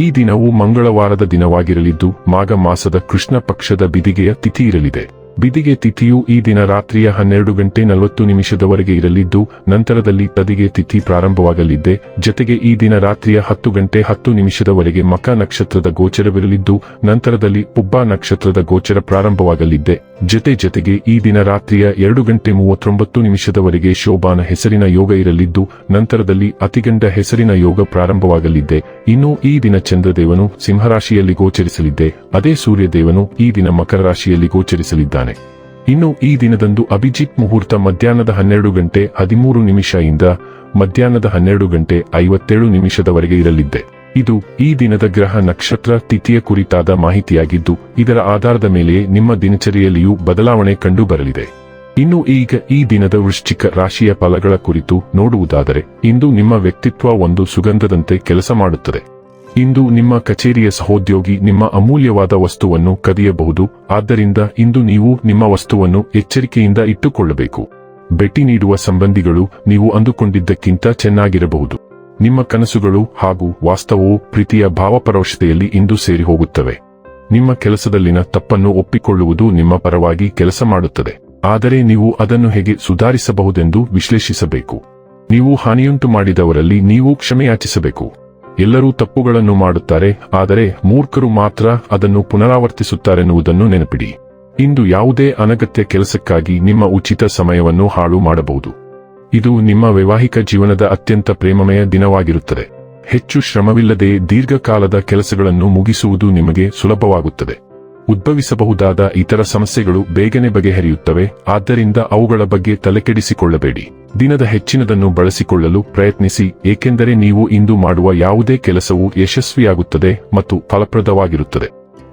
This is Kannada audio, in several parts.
ಈ ದಿನವು ಮಂಗಳವಾರದ ದಿನವಾಗಿರಲಿದ್ದು, ಮಾಘ ಮಾಸದ ಕೃಷ್ಣ ಪಕ್ಷದ ಬಿದಿಗೆಯ ತಿಥಿ ಇರಲಿದೆ. ಬಿದಿಗೆ ತಿಥಿಯು ಈ ದಿನ ರಾತ್ರಿಯ ಹನ್ನೆರಡು ಗಂಟೆ ನಲವತ್ತು ನಿಮಿಷದವರೆಗೆ ಇರಲಿದ್ದು, ನಂತರದಲ್ಲಿ ತದಿಗೆ ತಿಥಿ ಪ್ರಾರಂಭವಾಗಲಿದ್ದೆ. ಜತೆಗೆ ಈ ದಿನ ರಾತ್ರಿಯ ಹತ್ತು ಗಂಟೆ ಹತ್ತು ನಿಮಿಷದವರೆಗೆ ಮಕ ನಕ್ಷತ್ರದ ಗೋಚರವಿರಲಿದ್ದು, ನಂತರದಲ್ಲಿ ಪುಬ್ಬಾ ನಕ್ಷತ್ರದ ಗೋಚರ ಪ್ರಾರಂಭವಾಗಲಿದ್ದೆ. ಜತೆ ಜತೆಗೆ ಈ ದಿನ ರಾತ್ರಿಯ ಎರಡು ಗಂಟೆ ಮೂವತ್ತೊಂಬತ್ತು ನಿಮಿಷದವರೆಗೆ ಶೋಭಾನ ಹೆಸರಿನ ಯೋಗ ಇರಲಿದ್ದು, ನಂತರದಲ್ಲಿ ಅತಿಗಂಡ ಹೆಸರಿನ ಯೋಗ ಪ್ರಾರಂಭವಾಗಲಿದ್ದೆ. ಇನ್ನು ಈ ದಿನ ಚಂದ್ರದೇವನು ಸಿಂಹರಾಶಿಯಲ್ಲಿ ಗೋಚರಿಸಲಿದ್ದೆ. ಅದೇ ಸೂರ್ಯದೇವನು ಈ ದಿನ ಮಕರ ರಾಶಿಯಲ್ಲಿ ಗೋಚರಿಸಲಿದ್ದಾನೆ. ಇನ್ನು ಈ ದಿನದಂದು ಅಭಿಜಿತ್ ಮುಹೂರ್ತ ಮಧ್ಯಾಹ್ನದ ಹನ್ನೆರಡು ಗಂಟೆ ಹದಿಮೂರು ನಿಮಿಷ ಇಂದ ಮಧ್ಯಾಹ್ನದ ಹನ್ನೆರಡು ಗಂಟೆ ಐವತ್ತೇಳು ನಿಮಿಷದವರೆಗೆ ಇರಲಿದ್ದೆ. ಇದು ಈ ದಿನದ ಗ್ರಹ ನಕ್ಷತ್ರ ತಿಥಿಯ ಕುರಿತಾದ ಮಾಹಿತಿಯಾಗಿದ್ದು, ಇದರ ಆಧಾರದ ಮೇಲೆ ನಿಮ್ಮ ದಿನಚರಿಯಲ್ಲಿಯೂ ಬದಲಾವಣೆ ಕಂಡುಬರಲಿದೆ. ಇನ್ನು ಈಗ ಈ ದಿನದ ವೃಶ್ಚಿಕ ರಾಶಿಯ ಫಲಗಳ ಕುರಿತು ನೋಡುವುದಾದರೆ, ಇಂದು ನಿಮ್ಮ ವ್ಯಕ್ತಿತ್ವ ಒಂದು ಸುಗಂಧದಂತೆ ಕೆಲಸ ಮಾಡುತ್ತದೆ. ಇಂದು ನಿಮ್ಮ ಕಚೇರಿಯ ಸಹೋದ್ಯೋಗಿ ನಿಮ್ಮ ಅಮೂಲ್ಯವಾದ ವಸ್ತುವನ್ನು ಕದಿಯಬಹುದು, ಆದ್ದರಿಂದ ಇಂದು ನೀವು ನಿಮ್ಮ ವಸ್ತುವನ್ನು ಎಚ್ಚರಿಕೆಯಿಂದ ಇಟ್ಟುಕೊಳ್ಳಬೇಕು. ಭೇಟಿ ನೀಡುವ ಸಂಬಂಧಿಗಳು ನೀವು ಅಂದುಕೊಂಡಿದ್ದಕ್ಕಿಂತ ಚೆನ್ನಾಗಿರಬಹುದು. ನಿಮ್ಮ ಕನಸುಗಳು ಹಾಗೂ ವಾಸ್ತವವು ಪ್ರೀತಿಯ ಭಾವಪರೋಕ್ಷತೆಯಲ್ಲಿ ಇಂದು ಸೇರಿ ಹೋಗುತ್ತವೆ. ನಿಮ್ಮ ಕೆಲಸದಲ್ಲಿನ ತಪ್ಪನ್ನು ಒಪ್ಪಿಕೊಳ್ಳುವುದು ನಿಮ್ಮ ಪರವಾಗಿ ಕೆಲಸ ಮಾಡುತ್ತದೆ. ಆದರೆ ನೀವು ಅದನ್ನು ಹೇಗೆ ಸುಧಾರಿಸಬಹುದೆಂದು ವಿಶ್ಲೇಷಿಸಬೇಕು. ನೀವು ಹಾನಿಯುಂಟು ಮಾಡಿದವರಲ್ಲಿ ನೀವು ಕ್ಷಮೆಯಾಚಿಸಬೇಕು. ಎಲ್ಲರೂ ತಪ್ಪುಗಳನ್ನು ಮಾಡುತ್ತಾರೆ, ಆದರೆ ಮೂರ್ಖರು ಮಾತ್ರ ಅದನ್ನು ಪುನರಾವರ್ತಿಸುತ್ತಾರೆನ್ನುವುದನ್ನು ನೆನಪಿಡಿ. ಇಂದು ಯಾವುದೇ ಅನಗತ್ಯ ಕೆಲಸಕ್ಕಾಗಿ ನಿಮ್ಮ ಉಚಿತ ಸಮಯವನ್ನು ಹಾಳು ಮಾಡಬಹುದು. ಇದು ನಿಮ್ಮ ವೈವಾಹಿಕ ಜೀವನದ ಅತ್ಯಂತ ಪ್ರೇಮಮಯ ದಿನವಾಗಿರುತ್ತದೆ. ಹೆಚ್ಚು ಶ್ರಮವಿಲ್ಲದೆ ದೀರ್ಘಕಾಲದ ಕೆಲಸಗಳನ್ನು ಮುಗಿಸುವುದು ನಿಮಗೆ ಸುಲಭವಾಗುತ್ತದೆ. ಉದ್ಭವಿಸಬಹುದಾದ ಇತರ ಸಮಸ್ಯೆಗಳು ಬೇಗನೆ ಬಗೆಹರಿಯುತ್ತವೆ, ಆದ್ದರಿಂದ ಅವುಗಳ ಬಗ್ಗೆ ತಲೆಕೆಡಿಸಿಕೊಳ್ಳಬೇಡಿ. ದಿನದ ಹೆಚ್ಚಿನದನ್ನು ಬಳಸಿಕೊಳ್ಳಲು ಪ್ರಯತ್ನಿಸಿ, ಏಕೆಂದರೆ ನೀವು ಇಂದು ಮಾಡುವ ಯಾವುದೇ ಕೆಲಸವು ಯಶಸ್ವಿಯಾಗುತ್ತದೆ ಮತ್ತು ಫಲಪ್ರದವಾಗಿರುತ್ತದೆ.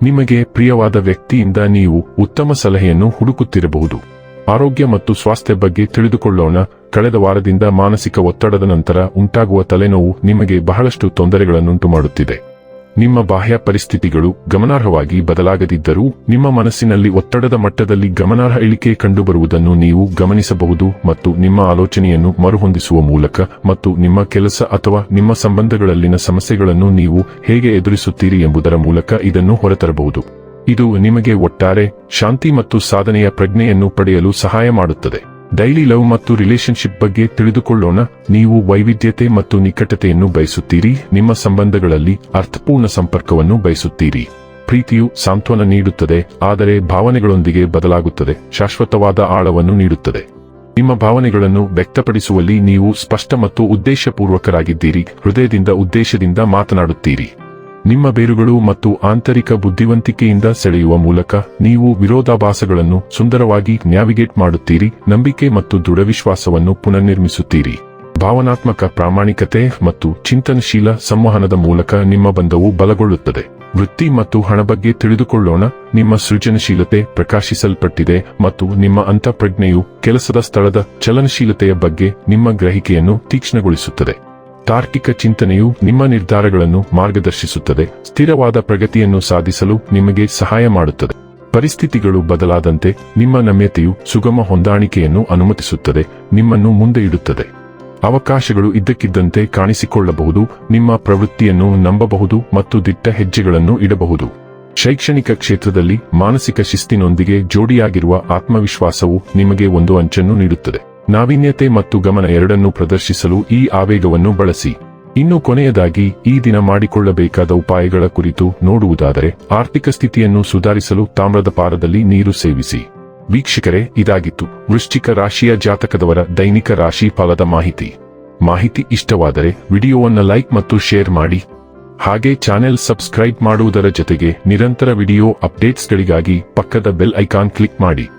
ನಿಮಗೆ ಪ್ರಿಯವಾದ ವ್ಯಕ್ತಿಯಿಂದ ನೀವು ಉತ್ತಮ ಸಲಹೆಯನ್ನು ಹುಡುಕುತ್ತಿರಬಹುದು. ಆರೋಗ್ಯ ಮತ್ತು ಸ್ವಾಸ್ಥ್ಯ ಬಗ್ಗೆ ತಿಳಿದುಕೊಳ್ಳೋಣ. ಕಳೆದ ವಾರದಿಂದ ಮಾನಸಿಕ ಒತ್ತಡದ ನಂತರ ಉಂಟಾಗುವ ತಲೆನೋವು ನಿಮಗೆ ಬಹಳಷ್ಟು ತೊಂದರೆಗಳನ್ನುಂಟು ಮಾಡುತ್ತಿದೆ ನಿಮ್ಮ ಬಾಹ್ಯ ಪರಿಸ್ಥಿತಿಗಳು ಗಮನಾರ್ಹವಾಗಿ ಬದಲಾಗದಿದ್ದರೂ ನಿಮ್ಮ ಮನಸ್ಸಿನಲ್ಲಿ ಒತ್ತಡದ ಮಟ್ಟದಲ್ಲಿ ಗಮನಾರ್ಹ ಇಳಿಕೆ ಕಂಡುಬರುವುದನ್ನು ನೀವು ಗಮನಿಸಬಹುದು ಮತ್ತು ನಿಮ್ಮ ಆಲೋಚನೆಯನ್ನು ಮರುಹೊಂದಿಸುವ ಮೂಲಕ ಮತ್ತು ನಿಮ್ಮ ಕೆಲಸ ಅಥವಾ ನಿಮ್ಮ ಸಂಬಂಧಗಳಲ್ಲಿನ ಸಮಸ್ಯೆಗಳನ್ನು ನೀವು ಹೇಗೆ ಎದುರಿಸುತ್ತೀರಿ ಎಂಬುದರ ಮೂಲಕ ಇದನ್ನು ಹೊರತರಬಹುದು. ಇದು ನಿಮಗೆ ಒಟ್ಟಾರೆ ಶಾಂತಿ ಮತ್ತು ಸಾಧನೆಯ ಪ್ರಜ್ಞೆಯನ್ನು ಪಡೆಯಲು ಸಹಾಯ ಮಾಡುತ್ತದೆ. ಡೈಲಿ ಲವ್ ಮತ್ತು ರಿಲೇಶನ್ಶಿಪ್ ಬಗ್ಗೆ ತಿಳಿದುಕೊಳ್ಳೋಣ. ನೀವು ವೈವಿಧ್ಯತೆ ಮತ್ತು ನಿಕಟತೆಯನ್ನು ಬಯಸುತ್ತೀರಿ. ನಿಮ್ಮ ಸಂಬಂಧಗಳಲ್ಲಿ ಅರ್ಥಪೂರ್ಣ ಸಂಪರ್ಕವನ್ನು ಬಯಸುತ್ತೀರಿ. ಪ್ರೀತಿಯು ಸಾಂತ್ವನ ನೀಡುತ್ತದೆ, ಆದರೆ ಭಾವನೆಗಳೊಂದಿಗೆ ಬದಲಾಗುತ್ತದೆ, ಶಾಶ್ವತವಾದ ಆಳವನ್ನು ನೀಡುತ್ತದೆ. ನಿಮ್ಮ ಭಾವನೆಗಳನ್ನು ವ್ಯಕ್ತಪಡಿಸುವಲ್ಲಿ ನೀವು ಸ್ಪಷ್ಟ ಮತ್ತು ಉದ್ದೇಶಪೂರ್ವಕರಾಗಿದ್ದೀರಿ, ಹೃದಯದಿಂದ ಉದ್ದೇಶದಿಂದ ಮಾತನಾಡುತ್ತೀರಿ. ನಿಮ್ಮ ಬೇರುಗಳು ಮತ್ತು ಆಂತರಿಕ ಬುದ್ಧಿವಂತಿಕೆಯಿಂದ ಸೆಳೆಯುವ ಮೂಲಕ ನೀವು ವಿರೋಧಾಭಾಸಗಳನ್ನು ಸುಂದರವಾಗಿ ನ್ಯಾವಿಗೇಟ್ ಮಾಡುತ್ತೀರಿ, ನಂಬಿಕೆ ಮತ್ತು ದೃಢವಿಶ್ವಾಸವನ್ನು ಪುನರ್ನಿರ್ಮಿಸುತ್ತೀರಿ. ಭಾವನಾತ್ಮಕ ಪ್ರಾಮಾಣಿಕತೆ ಮತ್ತು ಚಿಂತನಶೀಲ ಸಂವಹನದ ಮೂಲಕ ನಿಮ್ಮ ಬಂಧವು ಬಲಗೊಳ್ಳುತ್ತದೆ. ವೃತ್ತಿ ಮತ್ತು ಹಣ ಬಗ್ಗೆ ತಿಳಿದುಕೊಳ್ಳೋಣ, ನಿಮ್ಮ ಸೃಜನಶೀಲತೆ ಪ್ರಕಾಶಿಸಲ್ಪಟ್ಟಿದೆ ಮತ್ತು ನಿಮ್ಮ ಅಂತಃಪ್ರಜ್ಞೆಯು ಕೆಲಸದ ಸ್ಥಳದ ಚಲನಶೀಲತೆಯ ಬಗ್ಗೆ ನಿಮ್ಮ ಗ್ರಹಿಕೆಯನ್ನು ತೀಕ್ಷ್ಣಗೊಳಿಸುತ್ತದೆ. ತಾರ್ಕಿಕ ಚಿಂತನೆಯು ನಿಮ್ಮ ನಿರ್ಧಾರಗಳನ್ನು ಮಾರ್ಗದರ್ಶಿಸುತ್ತದೆ. ಸ್ಥಿರವಾದ ಪ್ರಗತಿಯನ್ನು ಸಾಧಿಸಲು ನಿಮಗೆ ಸಹಾಯ ಮಾಡುತ್ತದೆ. ಪರಿಸ್ಥಿತಿಗಳು ಬದಲಾದಂತೆ ನಿಮ್ಮ ನಮ್ಯತೆಯು ಸುಗಮ ಹೊಂದಾಣಿಕೆಯನ್ನು ಅನುಮತಿಸುತ್ತದೆ, ನಿಮ್ಮನ್ನು ಮುಂದೆ ಇಡುತ್ತದೆ. ಅವಕಾಶಗಳು ಇದ್ದಕ್ಕಿದ್ದಂತೆ ಕಾಣಿಸಿಕೊಳ್ಳಬಹುದು, ನಿಮ್ಮ ಪ್ರವೃತ್ತಿಯನ್ನು ನಂಬಬಹುದು ಮತ್ತು ದಿಟ್ಟ ಹೆಜ್ಜೆಗಳನ್ನು ಇಡಬಹುದು. ಶೈಕ್ಷಣಿಕ ಕ್ಷೇತ್ರದಲ್ಲಿ ಮಾನಸಿಕ ಶಿಸ್ತಿನೊಂದಿಗೆ ಜೋಡಿಯಾಗಿರುವ ಆತ್ಮವಿಶ್ವಾಸವು ನಿಮಗೆ ಒಂದು ಅಂಚನ್ನು ನೀಡುತ್ತದೆ. ನಾವೀನ್ಯತೆ ಮತ್ತು ಗಮನ ಎರಡನ್ನೂ ಪ್ರದರ್ಶಿಸಲು ಈ ಆವೇಗವನ್ನು ಬಳಸಿ. ಇನ್ನು ಕೊನೆಯದಾಗಿ, ಈ ದಿನ ಮಾಡಿಕೊಳ್ಳಬೇಕಾದ ಉಪಾಯಗಳ ಕುರಿತು ನೋಡುವುದಾದರೆ, ಆರ್ಥಿಕ ಸ್ಥಿತಿಯನ್ನು ಸುಧಾರಿಸಲು ತಾಮ್ರದ ಪಾರದಲ್ಲಿ ನೀರು ಸೇವಿಸಿ. ವೀಕ್ಷಕರೇ, ಇದಾಗಿತ್ತು. ವೃಶ್ಚಿಕ ರಾಶಿಯ ಜಾತಕದವರ ದೈನಿಕ ರಾಶಿ ಫಲದ ಮಾಹಿತಿ. ಮಾಹಿತಿ ಇಷ್ಟವಾದರೆ, ವಿಡಿಯೋವನ್ನು ಲೈಕ್ ಮತ್ತು ಶೇರ್ ಮಾಡಿ. ಹಾಗೆ ಚಾನೆಲ್ ಸಬ್ಸ್ಕ್ರೈಬ್ ಮಾಡುವುದರ ಜೊತೆಗೆ, ನಿರಂತರ ವಿಡಿಯೋ ಅಪ್ಡೇಟ್ಸ್ಗಳಿಗಾಗಿ ಪಕ್ಕದ ಬೆಲ್ ಐಕಾನ್ ಕ್ಲಿಕ್ ಮಾಡಿ.